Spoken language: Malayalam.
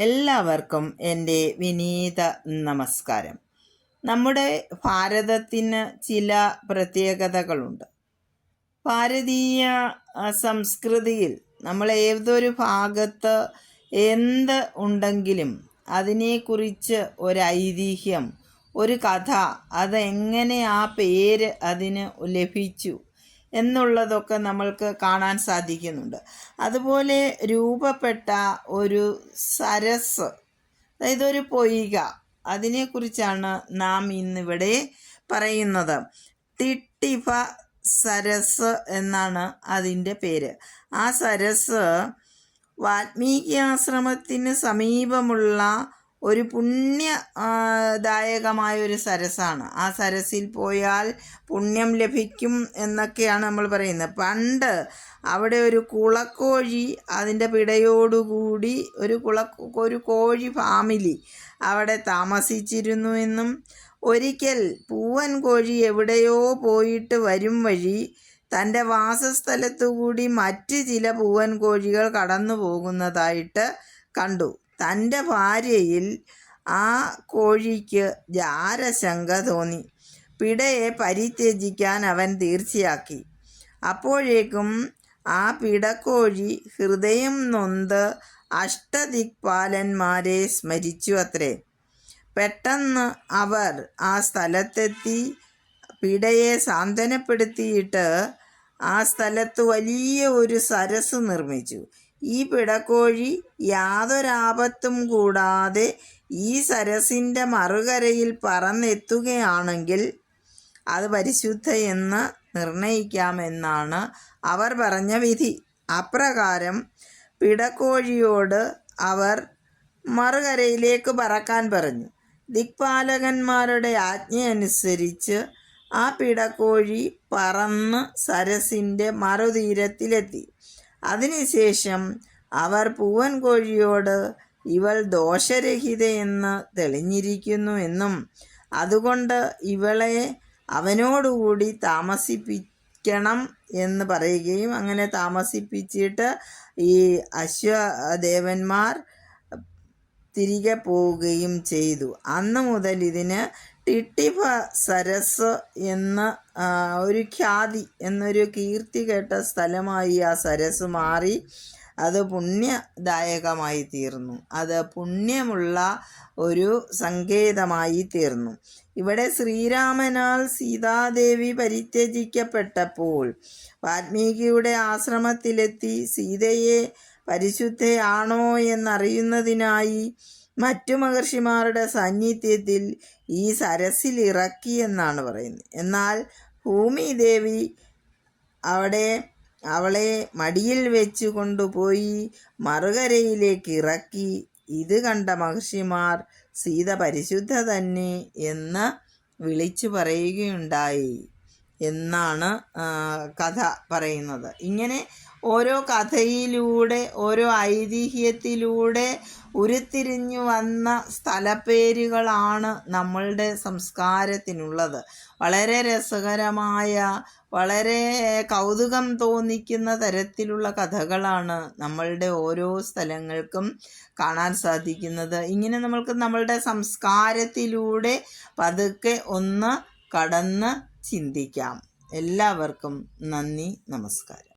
എല്ലാവർക്കും എന്റെ വിനീത നമസ്കാരം. നമ്മുടെ ഭാരതത്തിന് ചില പ്രത്യേകതകളുണ്ട്. ഭാരതീയ സംസ്കൃതിയിൽ നമ്മൾ ഏതൊരു ഭാഗത്ത് എന്ത് ഉണ്ടെങ്കിലും അതിനെക്കുറിച്ച് ഒരു ഐതിഹ്യം ഒരു കഥ അതെങ്ങനെ ആ പേര് അതിന് ലഭിച്ചു? എന്നുള്ളതൊക്കെ നമ്മൾക്ക് കാണാൻ സാധിക്കുന്നുണ്ട്. അതുപോലെ രൂപപ്പെട്ട ഒരു സരസ് അതായത് ഒരു പൊയ്ക അതിനെക്കുറിച്ചാണ് നാം ഇന്നിവിടെ പറയുന്നത്. തിട്ടിഫ സരസ് എന്നാണ് അതിന്റെ പേര്. ആ സരസ് വാൽമീകി ആശ്രമത്തിന് സമീപമുള്ള ഒരു പുണ്യ ദായകമായ ഒരു സരസാണ്. ആ സരസിൽ പോയാൽ പുണ്യം ലഭിക്കും എന്നൊക്കെയാണ് നമ്മൾ പറയുന്നത്. പണ്ട് അവിടെ ഒരു കുളക്കോഴി അതിന്റെ പിടയോടുകൂടി ഒരു കുള ഒരു കോഴി ഫാമിലി അവിടെ താമസിച്ചിരുന്നു എന്നും ഒരിക്കൽ പൂവൻ കോഴി എവിടെയോ പോയിട്ട് വരും വഴി തന്റെ വാസസ്ഥലത്തുകൂടി മറ്റ് ചില പൂവൻ കോഴികൾ കടന്നു പോകുന്നതായിട്ട് കണ്ടു. തന്റെ ഭാര്യയിൽ ആ കോഴിക്ക് ജാരശങ്ക തോന്നി. പിടയെ പരിത്യജിക്കാൻ അവൻ തീർച്ചയാക്കി. അപ്പോഴേക്കും ആ പിടക്കോഴി ഹൃദയം നൊന്ത് അഷ്ടദിക്പാലന്മാരെ സ്മരിച്ചു അത്രേ. പെട്ടെന്ന് അവർ ആ സ്ഥലത്തെത്തി പിടയെ സാന്ത്വനപ്പെടുത്തിയിട്ട് ആ സ്ഥലത്ത് വലിയ ഒരു സരസ് നിർമ്മിച്ചു. ഈ പിടക്കോഴി യാതൊരാപത്തും കൂടാതെ ഈ സരസിന്റെ മറുകരയിൽ പറന്നെത്തുകയാണെങ്കിൽ അത് പരിശുദ്ധ എന്ന് നിർണയിക്കാമെന്നാണ് അവർ പറഞ്ഞ വിധി. അപ്രകാരം പിടക്കോഴിയോട് അവർ മറുകരയിലേക്ക് പറക്കാൻ പറഞ്ഞു. ദിക്പാലകന്മാരുടെ ആജ്ഞയനുസരിച്ച് ആ പിടക്കോഴി പറന്ന് സരസിന്റെ മറുതീരത്തിലെത്തി. അതിനുശേഷം അവർ പൂവൻ കോഴിയോട് ഇവൾ ദോഷരഹിതയെന്ന് തെളിഞ്ഞിരിക്കുന്നു എന്നും അതുകൊണ്ട് ഇവളെ അവനോടുകൂടി താമസിപ്പിക്കണം എന്ന് പറയുകയും അങ്ങനെ താമസിപ്പിച്ചിട്ട് ഈ അശ്വദേവന്മാർ തിരികെ പോവുകയും ചെയ്തു. അന്ന് മുതൽ ഇതിന് ടിട്ടിഫ സരസ് എന്ന ഒരു ഖ്യാതി എന്നൊരു കീർത്തി കേട്ട സ്ഥലമായി ആ സരസ് മാറി. അത് പുണ്യദായകമായി തീർന്നു. അത് പുണ്യമുള്ള ഒരു സങ്കേതമായി തീർന്നു. ഇവിടെ ശ്രീരാമനാൽ സീതാദേവി പരിത്യജിക്കപ്പെട്ടപ്പോൾ വാൽമീകിയുടെ ആശ്രമത്തിലെത്തി സീതയെ പരിശുദ്ധയാണോ എന്നറിയുന്നതിനായി മറ്റു മഹർഷിമാരുടെ സാന്നിധ്യത്തിൽ ഈ സരസിൽ ഇറക്കി എന്നാണ് പറയുന്നത്. എന്നാൽ ഭൂമിദേവി അവിടെ അവളെ മടിയിൽ വെച്ചു കൊണ്ടുപോയി മറുകരയിലേക്ക് ഇറക്കി. ഇത് കണ്ട മഹർഷിമാർ സീത പരിശുദ്ധ തന്നെ എന്ന് വിളിച്ചു പറയുകയുണ്ടായി. എന്നാണ് കഥ പറയുന്നത്. ഇങ്ങനെ ഓരോ കഥയിലൂടെ ഓരോ ഐതിഹ്യത്തിലൂടെ ഉരുത്തിരിഞ്ഞു വന്ന സ്ഥലപ്പേരുകളാണ് നമ്മളുടെ സംസ്കാരത്തിനുള്ളത്. വളരെ രസകരമായ വളരെ കൗതുകം തോന്നിക്കുന്ന തരത്തിലുള്ള കഥകളാണ് നമ്മളുടെ ഓരോ സ്ഥലങ്ങൾക്കും കാണാൻ സാധിക്കുന്നത്. ഇങ്ങനെ നമ്മൾക്ക് നമ്മളുടെ സംസ്കാരത്തിലൂടെ പതുക്കെ ഒന്ന് കടന്ന് ചിന്തിക്കാം. എല്ലാവർക്കും നന്ദി നമസ്കാരം.